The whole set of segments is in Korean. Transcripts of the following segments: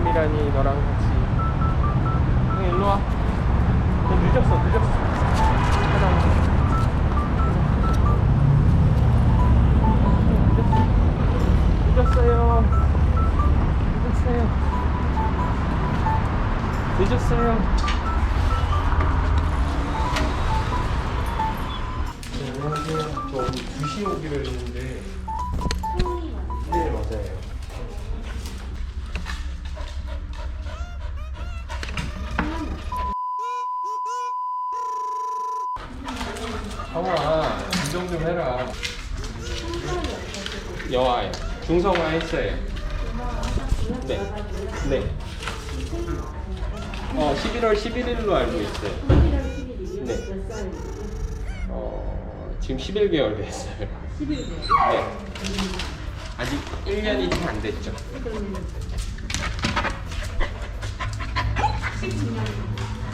사람이라니 너랑 같이 형 일로 와. 너 늦었어 늦었어. 늦었어요. 늦었어요. 늦었어요. 네, 안녕하세요. 저 오늘 2시에 오기로 했는데. 해라. 여아요. 중성화 했어요. 네. 네. 어, 11월 11일로 알고 있어요. 네. 어, 지금 11개월 됐어요. 11개월? 네. 아직 1년이 채 안 됐죠.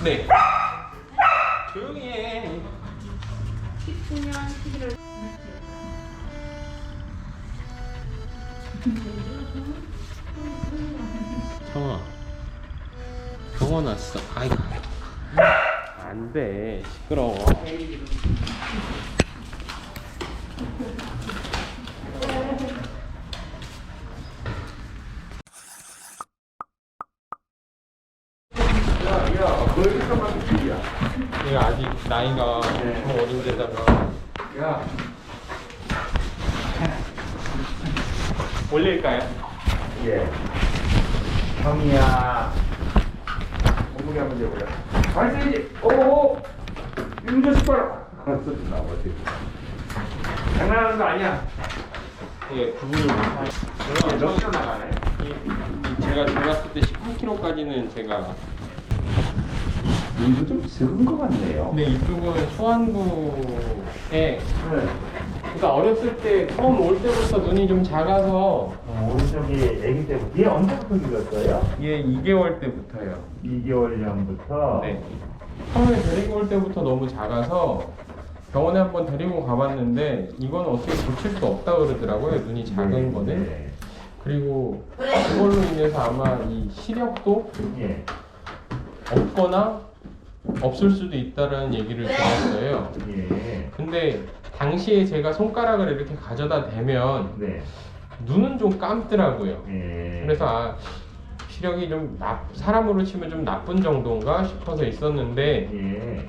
네. 조용히 해. 19년 11월 형아. 병원 왔어 아이고. 안돼. 시끄러워. 야, 너 이렇게 만 길이야. 얘가 아직 나이가 네. 좀 어린데다가 야, 올릴까요? 예. 형이야. 몸무게 한번 재보자. 발세지. 오, 윤조 숟가락. 나오지. 장난하는 거 아니야. 이게 구분을 이게 몇 킬로 나가네. 제가 들어갔을 때 18kg까지는 제가 이거 좀 적은 거 같네요. 근데 이쪽은 수완구에 네. 그러니까 어렸을 때 처음 올 때부터 눈이 좀 작아서 어, 오른쪽이 아기 때부터. 얘 언제부터 밀었어요? 얘 2개월 때부터요 2개월 전부터. 네. 처음에 데리고 올 때부터 너무 작아서 병원에 한번 데리고 가봤는데 이건 어떻게 고칠 수 없다 그러더라고요. 눈이 작은 거는. 네. 그리고 그걸로 인해서 아마 이 시력도 예. 없거나 없을 수도 있다라는 얘기를 들었어요. 예. 근데 당시에 제가 손가락을 이렇게 가져다 대면 네. 눈은 좀 감더라고요. 예. 그래서 아, 시력이 좀 나, 사람으로 치면 좀 나쁜 정도인가 싶어서 있었는데 예.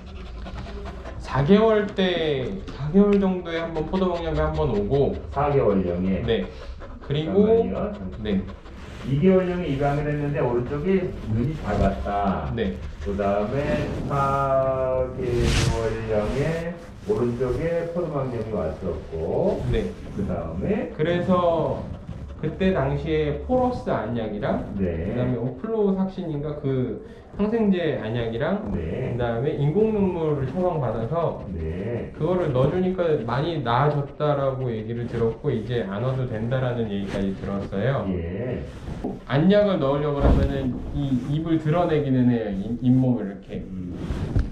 4개월 때 4개월 정도에 한번 포도목염에 한번 오고 4개월령에. 네 그리고 네 2개월령에 입양을 했는데 오른쪽이 눈이 작았다. 네. 그 다음에 4개월령에 오른쪽에 포도망령이 왔었고, 네. 그 다음에 그래서 그때 당시에 포러스 안약이랑 네. 그다음에 오플로 삭신인가 그 항생제 안약이랑 네. 그다음에 인공 눈물을 처방 받아서 네. 그거를 넣어주니까 많이 나아졌다라고 얘기를 들었고 이제 안 넣어도 된다라는 얘기까지 들었어요. 예. 안약을 넣으려고 하면은 이 입을 드러내기는 해요. 잇- 잇몸을 이렇게. 음.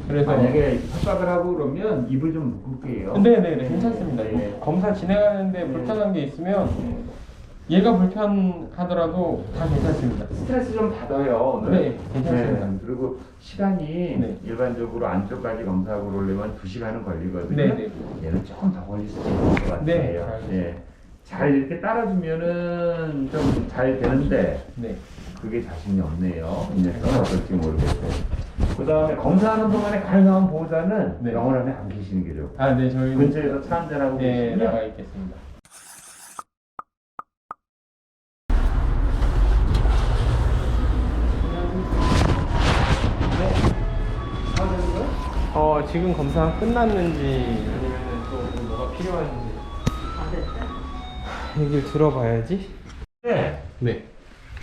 그래서 만약에 협박을 하고 그러면 입을 좀 묶을게요. 네네네 괜찮습니다. 네. 검사 진행하는데 불편한 게 있으면 얘가 불편하더라도 다 괜찮습니다. 스트레스 좀 받아요 오늘. 네, 괜찮습니다. 그리고 시간이 네. 일반적으로 안쪽까지 검사하고 그러려면 2 시간은 걸리거든요. 네, 네. 얘는 조금 더 걸릴 수도 있을 것 같아요. 네, 알겠습니다. 예. 잘 이렇게 따라주면은 좀 잘 되는데 네. 그게 자신이 없네요. 이 녀석은 어떨지 모르겠어요. 그 다음에 검사하는 동안에 가능한 보호자는 네. 병원 안에 안 계시는 게 좋고 아, 네, 저희 근처에서 차 한잔하고 네, 계시면 나가 있겠습니다. 어, 지금 검사 끝났는지 아니면은 또 뭐가 필요한지 얘기를 들어봐야지. 네. 네.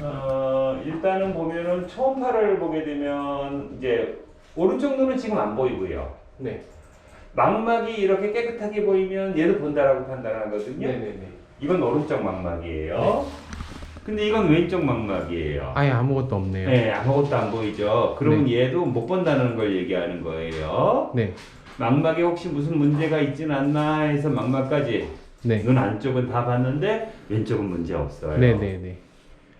어, 일단은 보면은 초음파를 보게 되면 이제 오른쪽 눈은 지금 안 보이고요. 네. 망막이 이렇게 깨끗하게 보이면 얘도 본다라고 판단하거든요. 네네네. 이건 오른쪽 망막이에요. 근데 이건 왼쪽 망막이에요. 아예 아무것도 없네요. 네, 아무것도 안 보이죠. 그러면 네. 얘도 못 본다는 걸 얘기하는 거예요. 네. 망막에 혹시 무슨 문제가 있진 않나 해서 망막까지 네. 눈 안쪽은 다 봤는데 왼쪽은 문제 없어요. 네 네 네.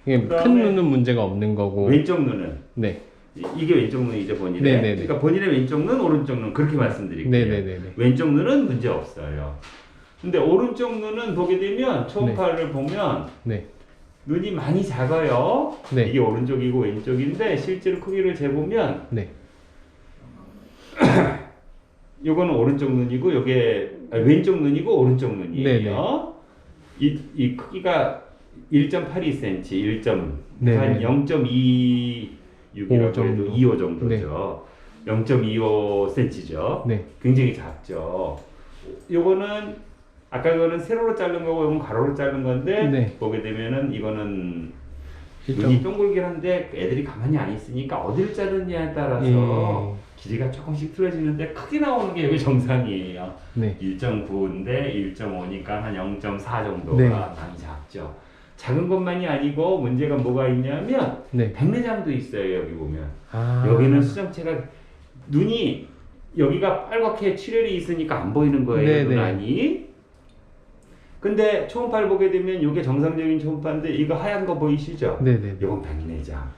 이게 큰 그다음에 눈은 문제가 없는 거고. 왼쪽 눈은 네. 이- 이게 왼쪽 눈이죠 본인의. 네 네 네. 그러니까 본인의 왼쪽 눈, 오른쪽 눈 그렇게 말씀드릴게요. 네 네 네 네. 왼쪽 눈은 문제 없어요. 근데 오른쪽 눈은 보게 되면 초음파를 보면 네. 눈이 많이 작아요. 네. 이게 오른쪽이고 왼쪽인데 실제로 크기를 재보면 네. 요거는 오른쪽 눈이고 요게 아, 왼쪽 눈이고 오른쪽 눈이에요. 네네. 이, 이 크기가 1.82cm, 1점 네네. 한 0.26이라고 오 정도. 해도 25 정도죠. 0.25cm죠. 네. 굉장히 작죠. 요거는 아까 이거는 세로로 자른 거고 이건 가로로 자른 건데 네. 보게 되면은 이거는 눈이 동글긴 한데 애들이 가만히 안 있으니까 어디를 자르냐에 따라서 길이가 조금씩 틀어지는데 크게 나오는 게 여기 정상이에요. 네. 1.9인데 1.5니까 한 0.4 정도가 네. 많이 작죠. 작은 것만이 아니고 문제가 뭐가 있냐면 네. 백내장도 있어요 여기 보면. 아. 여기는 수정체가 눈이 여기가 빨갛게 출혈이 있으니까 안 보이는 거예요 네네. 눈안이. 근데 초음파를 보게 되면 이게 정상적인 초음파인데 이거 하얀 거 보이시죠? 네네. 이건 백내장.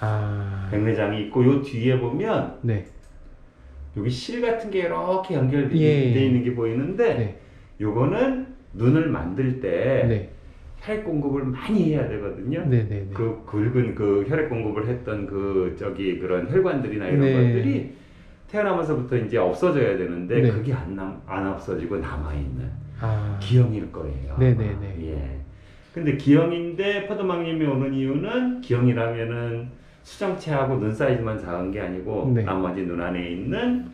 아. 백내장이 있고 요 뒤에 보면 네. 여기 실 같은 게 이렇게 연결돼 예. 있는 게 보이는데 네. 요거는 눈을 만들 때 네. 혈액 공급을 많이 해야 되거든요. 네네네. 그 굵은 그 혈액 공급을 했던 그 저기 그런 혈관들이나 이런 네. 것들이 태어나면서부터 이제 없어져야 되는데 네. 그게 안, 남, 안 없어지고 남아 있는 아. 기형일 거예요. 네네네. 예. 근데 기형인데 포도막님이 오는 이유는 기형이라면은 수정체하고 눈 사이즈만 작은 게 아니고 네. 나머지 눈 안에 있는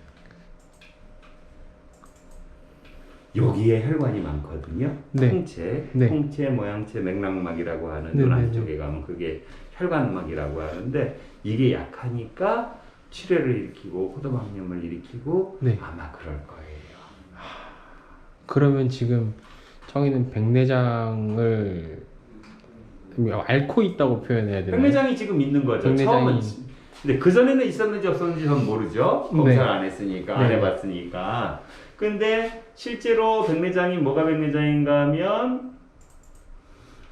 여기에 혈관이 많거든요. 네. 홍채, 네. 홍채 모양채 맥락막이라고 하는 네, 눈 네, 안쪽에 가면 그게 혈관막이라고 하는데 이게 약하니까 출혈을 일으키고 포도막염을 일으키고 네. 아마 그럴 거예요. 그러면 지금 청이는 백내장을 앓고 있다고 표현해야 되나요? 백내장이 지금 있는 거죠. 백내장이- 처음은 근데 그 전에는 있었는지 없었는지 전 모르죠. 네. 검사를 안 했으니까 안 네. 해봤으니까. 근데 실제로 백내장이 뭐가 백내장인가 하면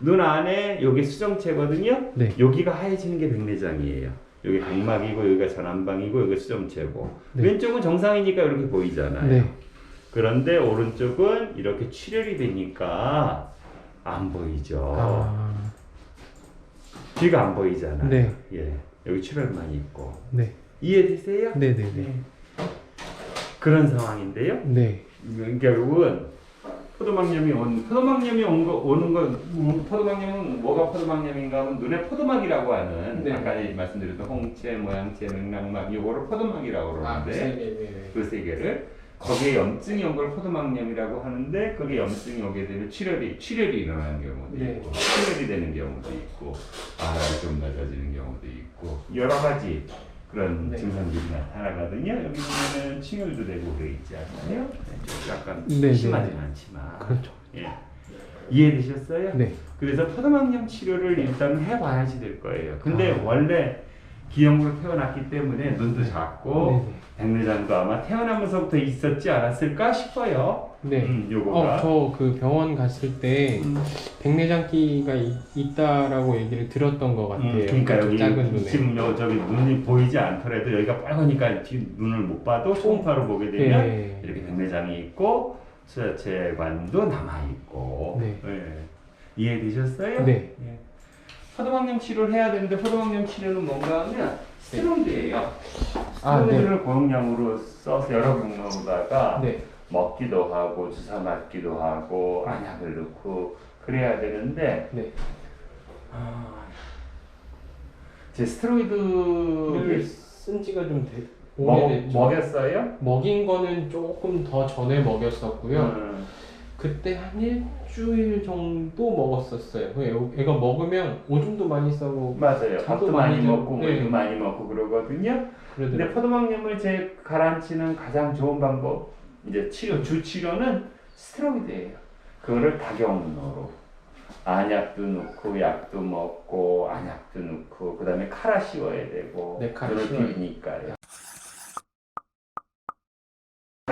눈 안에 여기 수정체거든요. 네. 여기가 하얘지는 게 백내장이에요. 여기 각막이고 여기가 전완방이고 여기가 수정체고 네. 왼쪽은 정상이니까 이렇게 보이잖아요. 네. 그런데 오른쪽은 이렇게 출혈이 되니까 안 보이죠. 아. 귀가 안 보이잖아요. 네. 예. 여기 출혈만 있고. 네. 이해되세요? 네네네. 그런 상황인데요. 네. 음, 결국은 포도막염이 온 포도막염이 온 거 오는 건 음, 포도막염은 뭐가 포도막염인가 하면 눈에 포도막이라고 하는 네. 아까 말씀드렸던 홍채, 모양채, 맥락막 이거를 포도막이라고 아, 그러는데 네네네. 그세 개를 거기에 염증이 온 걸 포도막염이라고 하는데 그게 염증이 오게 되면 출혈이 출혈이 일어나는 경우도 네. 있고 출혈이 되는 경우도 있고 아락이 좀 낮아지는 경우도 있고 여러 가지 그런 네. 증상들이 나타나거든요. 여기 보면은 침혈도 되고 그래 있지 않나요? 네, 좀 약간 네, 네. 않지만 그렇죠. 예. 이해되셨어요? 네. 그래서 포도막염 치료를 일단 해봐야지 될 거예요. 근데 아. 원래 기형으로 태어났기 때문에 눈도 작고 백내장도 아마 태어나면서부터 있었지 않았을까 싶어요. 네. 네. 음, 요거가. 어, 저 그 병원 갔을 때 음, 백내장기가 이- 있다라고 얘기를 들었던 것 같아요. 음, 그러니까 그 여기 작은 눈에. 지금 요 저기 눈이 보이지 않더라도 여기가 빨가니까 뒤 눈을 못 봐도 초음파로 보게 되면 네. 이렇게 백내장이 있고 수자체관도 남아 있고. 네. 이해되셨어요? 네. 예. 포도막염 치료를 해야 되는데 포도막염 치료는 뭔가 하면 스테로이드예요. 아, 네. 스테로이드를 고용량으로 써서 여러 경로로다가 네. 먹기도 하고 주사 맞기도 하고 안약을 넣고 그래야 되는데 네. 아, 제를 스테로이드 쓴 지가 좀 돼, 먹, 오래됐죠. 먹였어요? 먹인 거는 조금 더 전에 먹였었고요. 음, 그때 한 일주일 정도 먹었었어요. 그 애- 애가 먹으면 오줌도 많이 싸고 맞아요. 밥도 많이 먹고 네. 물도 많이 먹고 그러거든요. 근데 그러더라고요. 포도막염을 제 가라앉히는 가장 좋은 방법 이제 치료 주 치료는 스테로이드예요. 그거를 다경으로 안약도 넣고 약도 먹고 안약도 넣고 그다음에 카라 씌워야 되고 네, 카라 눈을 씌워야 비비니까요.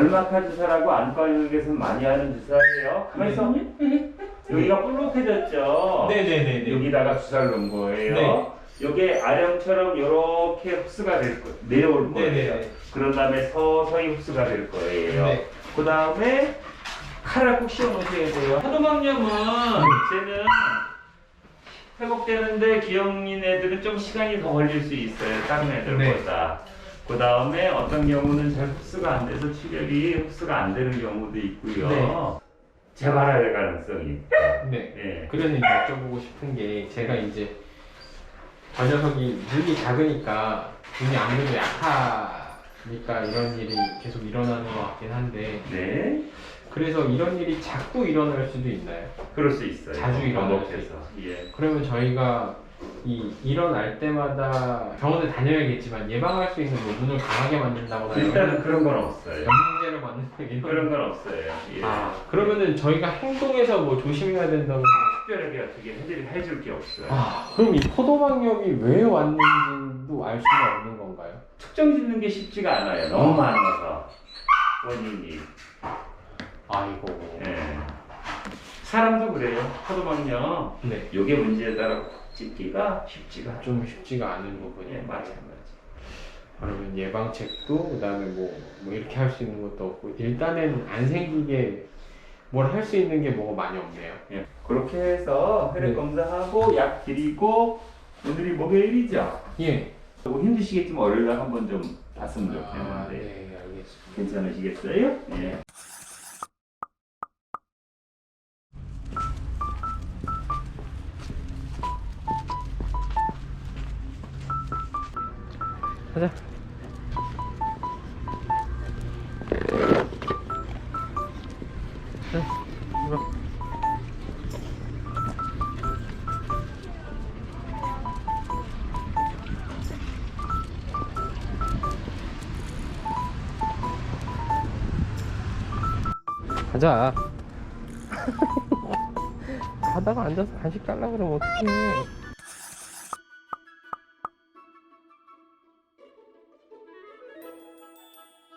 결막하 주사라고 안과역에서 많이 하는 주사예요. 가만 있어. 여기가 볼록해졌죠. 네네네네. 여기다가 주사를 놓은 거예요. 네. 요게 아령처럼 이렇게 흡수가 될 거예요. 내려올 거예요. 네네네. 그런 다음에 서서히 흡수가 될 거예요. 네. 그 다음에 칼을 꼭 씌워 놓으셔야 돼요. 하도막염은 쟤는 회복되는데 기형인 애들은 좀 시간이 더 걸릴 수 있어요. 다른 애들보다. 그 다음에 어떤 경우는 잘 흡수가 안 돼서 출혈이 흡수가 안 되는 경우도 있고요. 네. 재발할 가능성이 있고. 네. 예. 그래서 이제 여쭤보고 싶은 게 제가 이제 저 녀석이 눈이 작으니까 눈이 아무래도 약하니까 이런 일이 계속 일어나는 것 같긴 한데 네. 그래서 이런 일이 자꾸 일어날 수도 있나요? 그럴 수 있어요. 자주 일어날 수 반복해서. 예. 그러면 저희가 이 일어날 때마다 병원에 다녀야겠지만 예방할 수 있는 뭐 눈을 강하게 만든다거나 일단은 그런 건 없어요. 영양제를 만든다 이런 그런 건 없어요. 예. 아 그러면은 저희가 행동에서 뭐 조심해야 된다는 거 특별하게 어떻게 해줄, 해줄 게 없어요. 아, 그럼 이 포도막염이 왜 왔는지도 알 수가 없는 건가요? 특정 짓는 게 쉽지가 않아요. 너무 많아서 원인이. 아이고. 예. 사람도 그래요. 포도막염. 네. 요게 문제에 따라 찝기가 쉽지가 않아요. 좀 쉽지가 않은 부분이. 예, 마찬가지. 그러면 예방책도 그다음에 뭐, 뭐 이렇게 할 수 있는 것도 없고 일단은 안 생기게 뭘 할 수 있는 게 뭐가 많이 없네요. 예. 그렇게 해서 혈액 네. 검사하고 약 드리고 오늘이 목요일이죠. 예. 뭐 힘드시겠지만 월요일 날 한번 좀 봤으면 아, 좋겠는데 네, 알겠습니다. 괜찮으시겠어요? 예. 가자. 가다가 앉아서 간식 달라 그러면 어떡해.